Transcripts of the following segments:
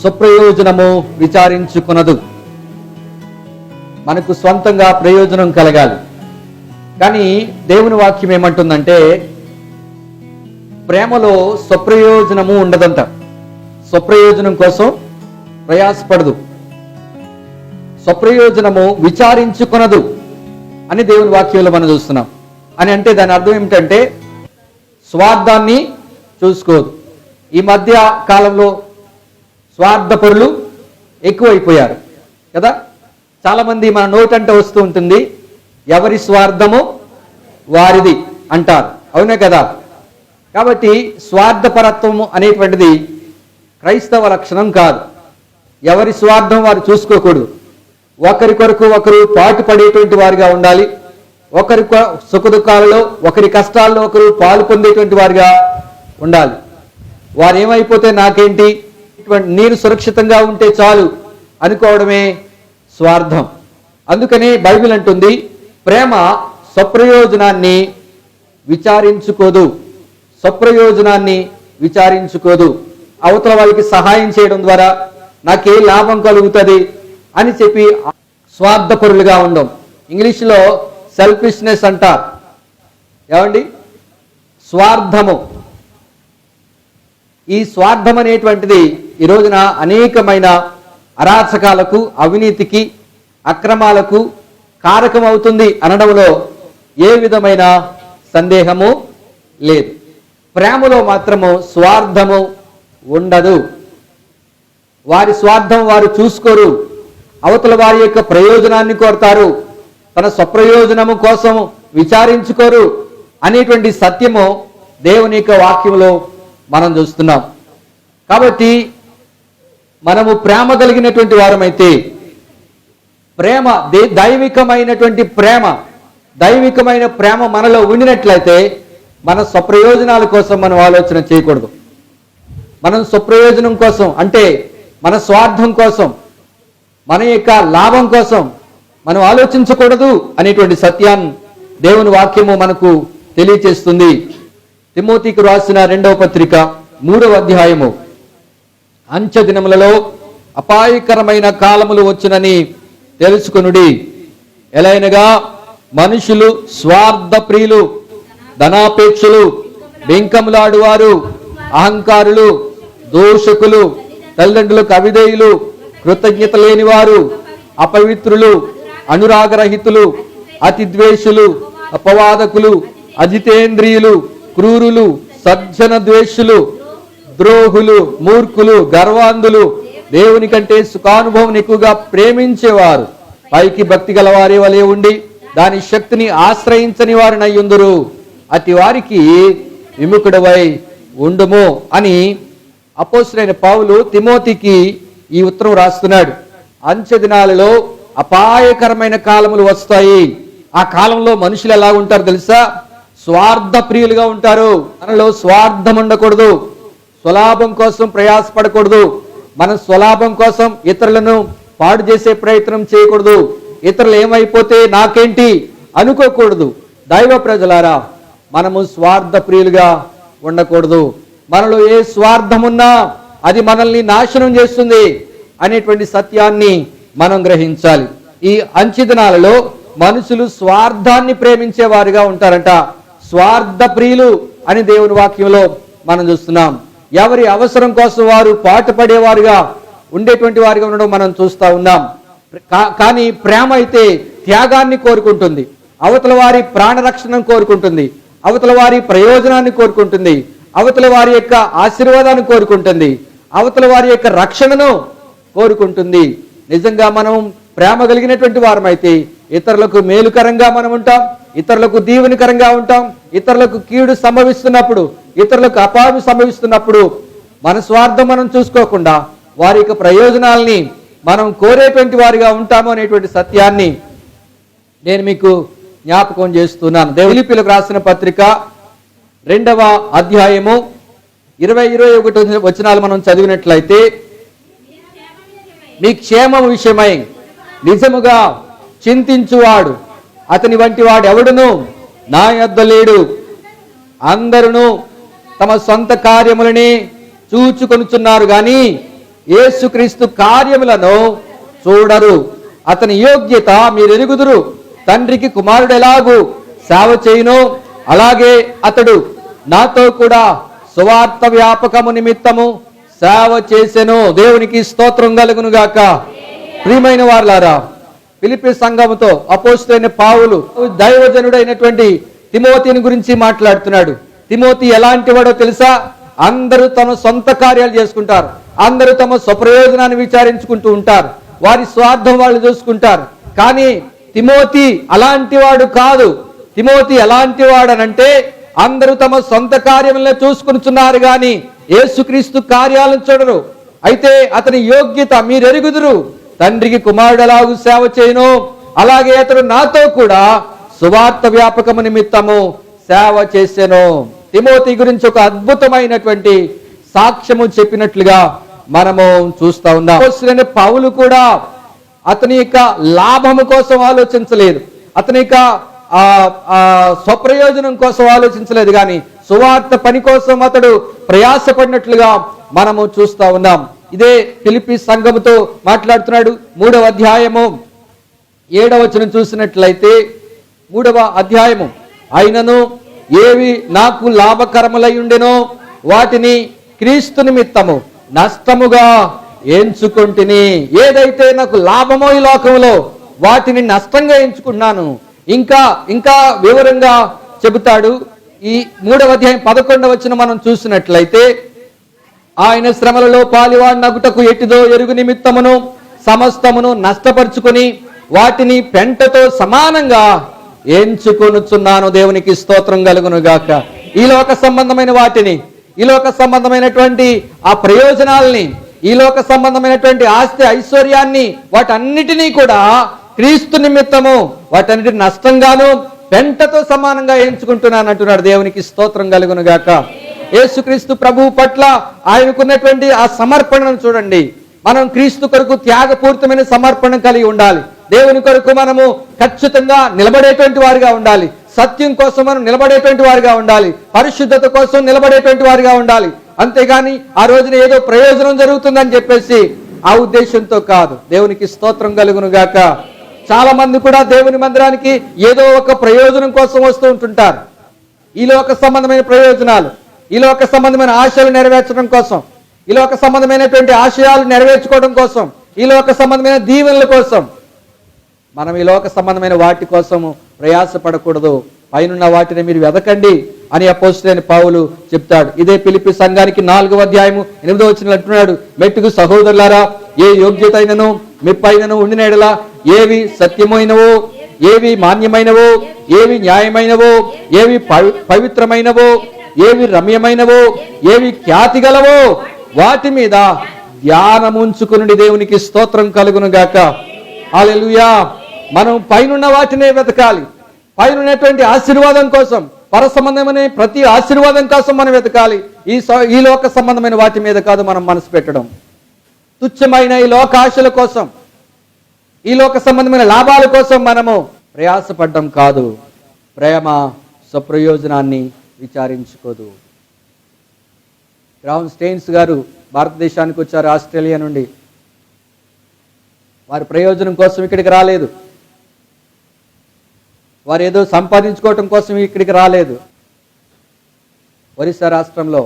స్వప్రయోజనము విచారించుకునదు. మనకు సొంతంగా ప్రయోజనం కలగాలి. కానీ దేవుని వాక్యం ఏమంటుందంటే ప్రేమలో స్వప్రయోజనము ఉండదంట. స్వప్రయోజనం కోసం ప్రయాసపడదు. స్వప్రయోజనము విచారించుకునదు అని దేవుని వాక్యంలో మనం చూస్తున్నాం. అని అంటే దాని అర్థం ఏమిటంటే స్వార్థాన్ని చూసుకోదు. ఈ మధ్య కాలంలో స్వార్థపరులు ఎక్కువైపోయారు. కదా? చాలామంది మన నోటంట వస్తూ ఉంటుంది ఎవరి స్వార్థము వారిది అంటారు. అవునే కదా? కాబట్టి స్వార్థపరత్వము అనేటువంటిది క్రైస్తవ లక్షణం కాదు. ఎవరి స్వార్థం వారు చూసుకోకూడదు. ఒకరి కొరకు ఒకరు పాటు పడేటువంటి వారిగా ఉండాలి. ఒకరి సుఖదుఖాలలో ఒకరి కష్టాల్లో ఒకరు పాలు పొందేటువంటి వారిగా ఉండాలి. వారు ఏమైపోతే నాకేంటి? ఇటువంటి నేను సురక్షితంగా ఉంటే చాలు అనుకోవడమే స్వార్థం. అందుకనే బైబిల్ అంటుంది ప్రేమ స్వప్రయోజనాన్ని విచారించుకోదు. స్వప్రయోజనాన్ని విచారించుకోదు. అవతల వాళ్ళకి సహాయం చేయడం ద్వారా నాకే లాభం కలుగుతుంది అని చెప్పి స్వార్థపరులుగా ఉండం. ఇంగ్లీష్లో సెల్ఫిష్నెస్ అంటారు. ఏమండి? స్వార్థము. ఈ స్వార్థం అనేటువంటిది ఈ రోజున అనేకమైన అరాచకాలకు అవినీతికి అక్రమాలకు కారకమవుతుంది అనడంలో ఏ విధమైన సందేహము లేదు. ప్రేమలో మాత్రము స్వార్థము ఉండదు. వారి స్వార్థం వారు చూసుకోరు. అవతల వారి యొక్క ప్రయోజనాన్ని కోరతారు. తన స్వప్రయోజనము కోసం విచారించుకోరు అనేటువంటి సత్యము దేవుని యొక్క వాక్యంలో మనం చూస్తున్నాం. కాబట్టి మనము ప్రేమ కలిగినటువంటి వారమైతే ప్రేమ దే- దైవికమైనటువంటి ప్రేమ దైవికమైన ప్రేమ మనలో ఉండినట్లయితే మన స్వప్రయోజనాల కోసం మనం ఆలోచన చేయకూడదు. మనం స్వప్రయోజనం కోసం అంటే మన స్వార్థం కోసం మన యొక్క లాభం కోసం మనం ఆలోచించకూడదు అనేటువంటి సత్యాన్ని దేవుని వాక్యము మనకు తెలియచేస్తుంది. తిమోతికి రాసిన రెండవ పత్రిక మూడవ అధ్యాయము. అంచె దినములలో అపాయకరమైన కాలములు వచ్చునని తెలుసుకునుడి. ఎలైనగా మనుషులు స్వార్థ ప్రియులు ధనాపేక్షలు బెంకములాడువారు అహంకారులు దోషకులు తల్లిదండ్రులకు అవిధేయులు కృతజ్ఞత లేనివారు అపవిత్రులు అనురాగరహితులు అతి ద్వేషులు అపవాదకులు అజితేంద్రియులు క్రూరులు సజ్జన ద్వేషులు ద్రోహులు మూర్ఖులు గర్వాంధులు దేవుని కంటే సుఖానుభవం ఎక్కువగా ప్రేమించేవారు. పైకి భక్తి గలవారి వలె ఉండి దాని శక్తిని ఆశ్రయించని వారిని అయ్యుందురు అతి వారికి విముఖుడవై ఉండుము అని అపోసులైన పావులు తిమోతికి ఈ ఉత్తరం రాస్తున్నాడు. అంచె దినాలలో అపాయకరమైన కాలములు వస్తాయి. ఆ కాలంలో మనుషులు ఎలా ఉంటారు తెలుసా? స్వార్థ ప్రియులుగా ఉంటారు. మనలో స్వార్థం ఉండకూడదు. స్వలాభం కోసం ప్రయాసపడకూడదు. మన స్వలాభం కోసం ఇతరులను పాడు చేసే ప్రయత్నం చేయకూడదు. ఇతరులు ఏమైపోతే నాకేంటి? అనుకోకూడదు. దైవ ప్రజలారా మనము స్వార్థ ప్రియులుగా ఉండకూడదు. మనలో ఏ స్వార్థం ఉన్నా అది మనల్ని నాశనం చేస్తుంది అనేటువంటి సత్యాన్ని మనం గ్రహించాలి. ఈ అంచితనాలలో మనుషులు స్వార్థాన్ని ప్రేమించే వారిగా ఉంటారంట. స్వార్థ ప్రియులు అని దేవుని వాక్యంలో మనం చూస్తున్నాం. ఎవరి అవసరం కోసం వారు పాటుపడేవారుగా ఉండేటువంటి వారిగా ఉండడం మనం చూస్తూ ఉన్నాం. కా- కానీ ప్రేమ అయితే త్యాగాన్ని కోరుకుంటుంది. అవతల వారి ప్రాణరక్షణ కోరుకుంటుంది. అవతల వారి ప్రయోజనాన్ని కోరుకుంటుంది. అవతల వారి యొక్క ఆశీర్వాదాన్ని కోరుకుంటుంది. అవతల వారి యొక్క రక్షణను కోరుకుంటుంది. నిజంగా మనం ప్రేమ కలిగినటువంటి వారమైతే ఇతరులకు మేలుకరంగా మనం ఉంటాం ఇతరులకు దీవెనకరంగా ఉంటాం ఇతరులకు కీడు సంభవిస్తున్నప్పుడు ఇతరులకు అపాయం సంభవిస్తున్నప్పుడు మన స్వార్థం మనం చూసుకోకుండా వారి యొక్క ప్రయోజనాల్ని మనం కోరేటువంటి వారిగా ఉంటాము అనేటువంటి సత్యాన్ని నేను మీకు జ్ఞాపకం చేస్తున్నాను. దేవులిపిలకు రాసిన పత్రిక రెండవ అధ్యాయము ఇరవై ఇరవై ఒకటి వచనాలు మనం చదివినట్లయితే మీ క్షేమం విషయమై నిజముగా చింతించువాడు. అతని వంటి వాడు ఎవడును నా యొద్ద లేడు. అందరును తమ సొంత కార్యములని చూచుకొనుచున్నారు గాని యేసుక్రీస్తు కార్యములను చూడరు. అతని యోగ్యత మీరు ఎరుగుదురు తండ్రికి కుమారుడు ఎలాగూ సేవ చేయును అలాగే అతడు నాతో కూడా సువార్త వ్యాపకము నిమిత్తము సేవ చేసెను. దేవునికి స్తోత్రం కలుగును గాక ప్రియమైన వారులారా ఫిలిపి సంఘముతో అపోస్తులైన పావులు దైవజనుడైనటువంటి తిమోతిని గురించి మాట్లాడుతున్నాడు. తిమోతి ఎలాంటి వాడో తెలుసా? అందరూ తమ సొంత కార్యాలు చేసుకుంటారు. అందరూ తమ స్వప్రయోజనాన్ని విచారించుకుంటూ ఉంటారు. వారి స్వార్థం వాళ్ళు చూసుకుంటారు. కానీ తిమోతి అలాంటి వాడు కాదు. తిమోతి ఎలాంటి వాడనంటే అందరూ తమ సొంత కార్యములను చూసుకుంటున్నారు కానీ యేసుక్రీస్తు కార్యాలను చూడరు. అయితే అతని యోగ్యత మీరు ఎరుగుదురు తండ్రికి కుమారుడు ఎలాగు సేవ చేయను. అలాగే అతడు నాతో కూడా సువార్త వ్యాపకము నిమిత్తము సేవ చేసెను. తిమోతి గురించి ఒక అద్భుతమైనటువంటి సాక్ష్యము చెప్పినట్లుగా మనము చూస్తా ఉన్నాం. పౌలు కూడా అతని యొక్క లాభము కోసం ఆలోచించలేదు. అతని యొక్క ఆ, స్వప్రయోజనం కోసం ఆలోచించలేదు. కానీ సువార్త పని కోసం అతడు ప్రయాసపడినట్లుగా మనము చూస్తా ఉన్నాం. ఇదే పిలిపి సంఘముతో మాట్లాడుతున్నాడు. మూడవ అధ్యాయము. ఏడవ వచనం చూసినట్లయితే మూడవ అధ్యాయము. అయినను ఏవి నాకు లాభకరములై ఉండెనో వాటిని క్రీస్తు నిమిత్తము నష్టముగా ఎంచుకుంటుని. ఏదైతే నాకు లాభమో ఈ లోకంలో వాటిని నష్టంగా ఎంచుకున్నాను. ఇంకా ఇంకా వివరంగా చెబుతాడు. ఈ మూడవ అధ్యాయం పదకొండవ వచ్చిన మనం చూసినట్లయితే ఆయన శ్రమలలో పాలివాడినగుటకు ఎట్టిదో ఎరుగు నిమిత్తమును సమస్తమును నష్టపరుచుకొని వాటిని పెంటతో సమానంగా ఎంచుకొనుచున్నాను. దేవునికి స్తోత్రం కలుగును గాక ఈ లోక సంబంధమైన వాటిని ఈ లోక సంబంధమైనటువంటి ఆ ప్రయోజనాలని ఈ లోక సంబంధమైనటువంటి ఆస్తి ఐశ్వర్యాన్ని వాటన్నిటినీ కూడా క్రీస్తు నిమిత్తము వాటన్నిటి నష్టంగాను పెంటతో సమానంగా ఎంచుకుంటున్నాను అంటున్నాడు దేవునికి స్తోత్రం కలుగును గాక యేసుక్రీస్తు ప్రభువు పట్ల ఆయనకున్నటువంటి ఆ సమర్పణను చూడండి. మనం క్రీస్తు కొరకు త్యాగపూరితమైన సమర్పణ కలిగి ఉండాలి. దేవుని కొరకు మనము ఖచ్చితంగా నిలబడేటువంటి వారిగా ఉండాలి. సత్యం కోసం మనం నిలబడేటువంటి వారిగా ఉండాలి. పరిశుద్ధత కోసం నిలబడేటువంటి వారిగా ఉండాలి. అంతేగాని ఆ రోజున ఏదో ప్రయోజనం జరుగుతుందని చెప్పేసి ఆ ఉద్దేశంతో కాదు. దేవునికి స్తోత్రం కలుగును గాక. చాలా మంది కూడా దేవుని మందిరానికి ఏదో ఒక ప్రయోజనం కోసం వస్తూ ఉంటుంటారు. ఈ లోక సంబంధమైన ప్రయోజనాలు. ఈ లోక సంబంధమైన ఆశలు నెరవేర్చడం కోసం ఈ లోక సంబంధమైనటువంటి ఆశయాలు నెరవేర్చుకోవడం కోసం ఈ లోక సంబంధమైన దీవెనల కోసం మనం ఈ లోక సంబంధమైన వాటి కోసము ప్రయాసపడకూడదు. పైనున్న వాటిని మీరు వెదకండి అని అపోస్తులైన పావులు చెప్తాడు. ఇదే పిలిపి సంఘానికి నాలుగవ అధ్యాయము ఎనిమిదో వచ్చిన అంటున్నాడు. మెట్టుకు సహోదరులారా ఏ యోగ్యత అయినను మెప్పైనను ఉండిన ఏవి సత్యమైనవో ఏవి మాన్యమైనవో ఏవి న్యాయమైనవో ఏవి పవి- పవిత్రమైనవో ఏవి రమ్యమైనవో ఏవి ఖ్యాతి గలవో వాటి మీద ధ్యానముంచుకుని దేవునికి స్తోత్రం కలుగును గాక అలెలుయా మనం పైనున్న వాటినే వెతకాలి. పైనున్నటువంటి ఆశీర్వాదం కోసం పర సంబంధమైన ప్రతి ఆశీర్వాదం కోసం మనం వెతకాలి. ఈ ఈ లోక సంబంధమైన వాటి మీద కాదు మనం మనసు పెట్టడం. తుచ్చమైన ఈ లోక ఆశల కోసం ఈ లోక సంబంధమైన లాభాల కోసం మనము ప్రయాసపడ్డం కాదు. ప్రేమ స్వప్రయోజనాన్ని విచారించుకోదు. గ్రౌండ్ స్టెయిన్స్ గారు భారతదేశానికి వచ్చారు ఆస్ట్రేలియా నుండి. వారి ప్రయోజనం కోసం ఇక్కడికి రాలేదు. వారు ఏదో సంపాదించుకోవటం కోసం ఇక్కడికి రాలేదు. ఒరిస్సా రాష్ట్రంలో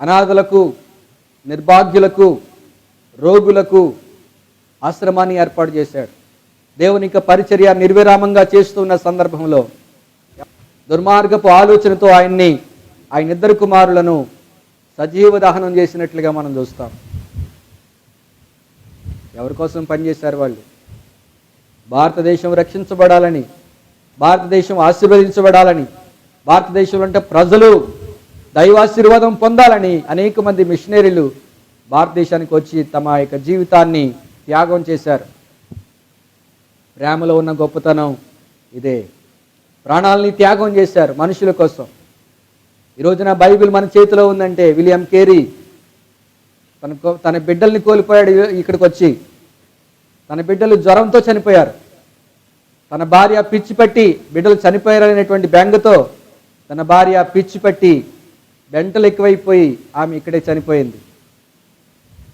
అనాథలకు నిర్భాగ్యులకు రోగులకు ఆశ్రమాన్ని ఏర్పాటు చేశాడు. దేవుని యొక్క పరిచర్య నిర్విరామంగా చేస్తున్న సందర్భంలో దుర్మార్గపు ఆలోచనతో ఆయన్ని ఆయన ఇద్దరు కుమారులను సజీవ దహనం చేసినట్లుగా మనం చూస్తాం. ఎవరి కోసం పనిచేశారు వాళ్ళు? భారతదేశం రక్షించబడాలని భారతదేశం ఆశీర్వదించబడాలని భారతదేశంలో అంటే ప్రజలు దైవాశీర్వాదం పొందాలని అనేక మంది మిషనరీలు భారతదేశానికి వచ్చి తమ యొక్క జీవితాన్ని త్యాగం చేశారు. ప్రేమలో ఉన్న గొప్పతనం ఇదే. ప్రాణాలని త్యాగం చేశారు మనుషుల కోసం. ఈ రోజున బైబిల్ మన చేతిలో ఉందంటే విలియం కేరీ తన కో- తన బిడ్డల్ని కోల్పోయాడు ఇక్కడికి వచ్చి తన బిడ్డలు జ్వరంతో చనిపోయారు. తన భార్య పిచ్చి పట్టి బిడ్డలు చనిపోయారనేటువంటి బెంగతో తన భార్య పిచ్చి పట్టి బెంటలు ఎక్కువైపోయి ఆమె ఇక్కడే చనిపోయింది.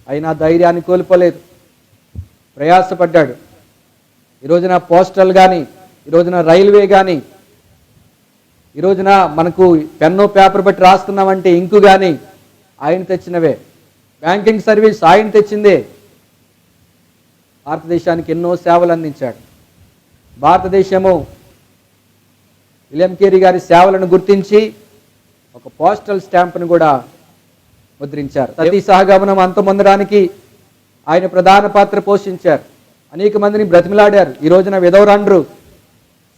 అయినా ధైర్యాన్ని కోల్పోలేదు. ప్రయాసపడ్డాడు. ఈ రోజున పోస్టల్ కానీ ఈ రోజున రైల్వే కానీ ఈ రోజున మనకు పెన్ను పేపర్ బట్టి రాస్తున్నామంటే ఇంకు కానీ ఆయన తెచ్చినవే. బ్యాంకింగ్ సర్వీస్ ఆయన తెచ్చిందే. భారతదేశానికి ఎన్నో సేవలు అందించాడు. భారతదేశము విలియం కేరీ గారి సేవలను గుర్తించి ఒక పోస్టల్ స్టాంప్ను కూడా ముద్రించారు. సతీ సహగమనం అంతమొందడానికి ఆయన ప్రధాన పాత్ర పోషించారు. అనేక మందిని బ్రతిమిలాడారు. ఈ రోజున విధవరాండ్రు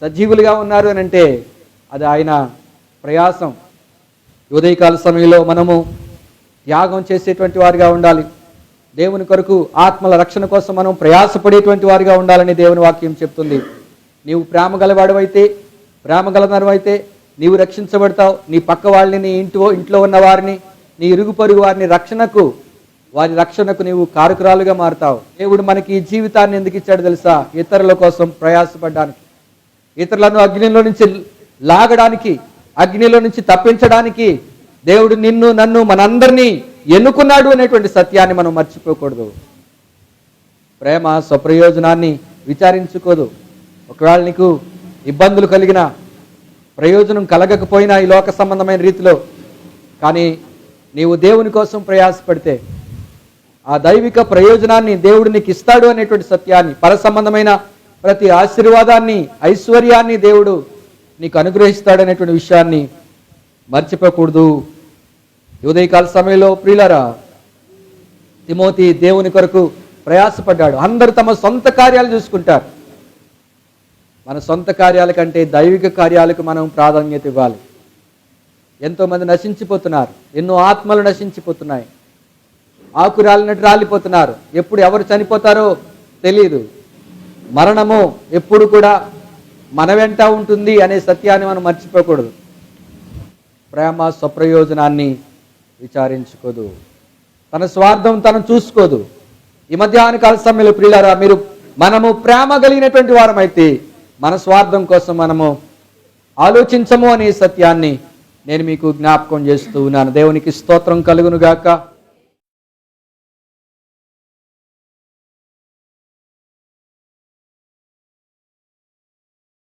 సజీవులుగా ఉన్నారు అని అంటే అది ఆయన ప్రయాసం. ఉదయకాల సమయంలో మనము త్యాగం చేసేటువంటి వారిగా ఉండాలి. దేవుని కొరకు ఆత్మల రక్షణ కోసం మనం ప్రయాసపడేటువంటి వారిగా ఉండాలని దేవుని వాక్యం చెప్తుంది. నీవు ప్రేమ గలవాడవైతే ప్రేమ గలనరవైతే నీవు రక్షించబడతావు. నీ పక్క వాళ్ళని నీ ఇంట్లో ఇంట్లో ఉన్న వారిని నీ ఇరుగు పొరుగు వారిని రక్షణకు వారి రక్షణకు నీవు కారకురాలుగా మారుతావు. దేవుడు మనకి ఈ జీవితాన్ని ఎందుకు ఇచ్చాడు తెలుసా? ఇతరుల కోసం ప్రయాసపడడానికి. ఇతరులను అగ్నిలో నుంచి లాగడానికి అగ్నిలో నుంచి తప్పించడానికి దేవుడు నిన్ను నన్ను మనందరినీ ఎన్నుకున్నాడు అనేటువంటి సత్యాన్ని మనం మర్చిపోకూడదు. ప్రేమ స్వప్రయోజనాన్ని విచారించుకోదు. ఒకవేళ నీకు ఇబ్బందులు కలిగిన ప్రయోజనం కలగకపోయినా ఈ లోక సంబంధమైన రీతిలో కానీ నీవు దేవుని కోసం ప్రయాసపడితే ఆ దైవిక ప్రయోజనాన్ని దేవుడు నీకు ఇస్తాడు అనేటువంటి సత్యాన్ని పర సంబంధమైన ప్రతి ఆశీర్వాదాన్ని ఐశ్వర్యాన్ని దేవుడు నీకు అనుగ్రహిస్తాడనేటువంటి విషయాన్ని మర్చిపోకూడదు. ఉదయకాల సమయంలో ప్రియులరా తిమోతి దేవుని కొరకు ప్రయాసపడ్డాడు. అందరూ తమ సొంత కార్యాలు చూసుకుంటారు. మన సొంత కార్యాల కంటే దైవిక కార్యాలకు మనం ప్రాధాన్యత ఇవ్వాలి. ఎంతోమంది నశించిపోతున్నారు. ఎన్నో ఆత్మలు నశించిపోతున్నాయి. ఆకు రాలినట్టు రాలిపోతున్నారు. ఎప్పుడు ఎవరు చనిపోతారో తెలియదు మరణము ఎప్పుడు కూడా మన వెంట ఉంటుంది అనే సత్యాన్ని మనం మర్చిపోకూడదు. ప్రేమ స్వప్రయోజనాన్ని విచారించుకోదు. తన స్వార్థం తను చూసుకోదు. ఈ మధ్యాహ్న కాల సమయంలో ప్రియులారా మీరు మనము ప్రేమ కలిగినటువంటి వారమైతే మన స్వార్థం కోసం మనము ఆలోచించము అనే సత్యాన్ని నేను మీకు జ్ఞాపకం చేస్తూ ఉన్నాను. దేవునికి స్తోత్రం కలుగును గాక